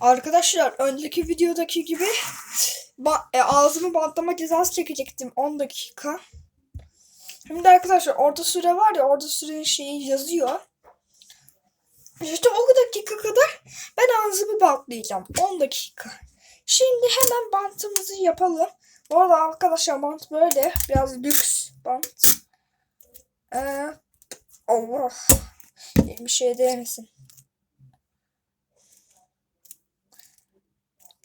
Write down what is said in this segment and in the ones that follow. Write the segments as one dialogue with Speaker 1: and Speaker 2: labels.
Speaker 1: Arkadaşlar önceki videodaki gibi ba- e, ağzımı bantlama cezası çekecektim 10 dakika. Şimdi arkadaşlar orta süre var ya orta sürenin şeyi yazıyor. İşte o dakika kadar ben ağzımı bantlayacağım. 10 dakika. Şimdi hemen bantımızı yapalım. Bu arada arkadaşlar bant böyle. Biraz lüks bant. Ee, Allah. Bir şey değmesin.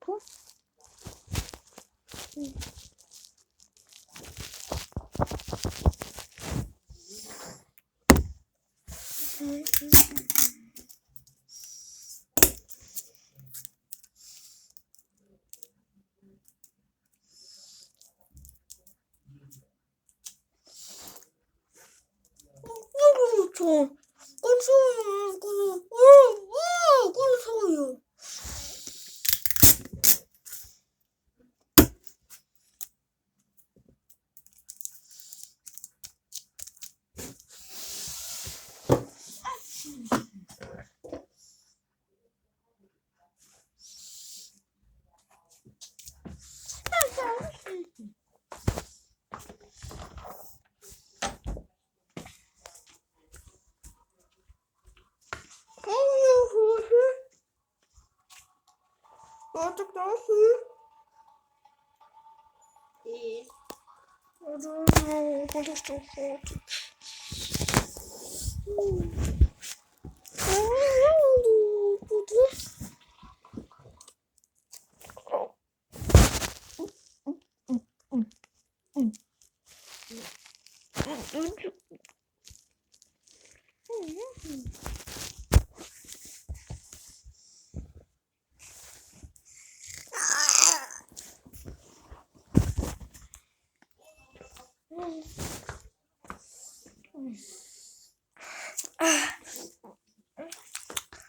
Speaker 2: 꼴 소요
Speaker 1: Artık yapayım?
Speaker 2: İyi.
Speaker 1: Hadi konuştum artık.
Speaker 2: Ne oldu burada?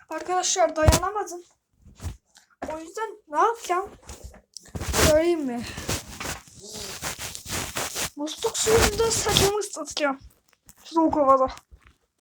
Speaker 1: Arkadaşlar dayanamadım. O yüzden ne yapacağım? Söyleyeyim mi? Musluk suyunda saçımı ıslatacağım. Soğuk havada.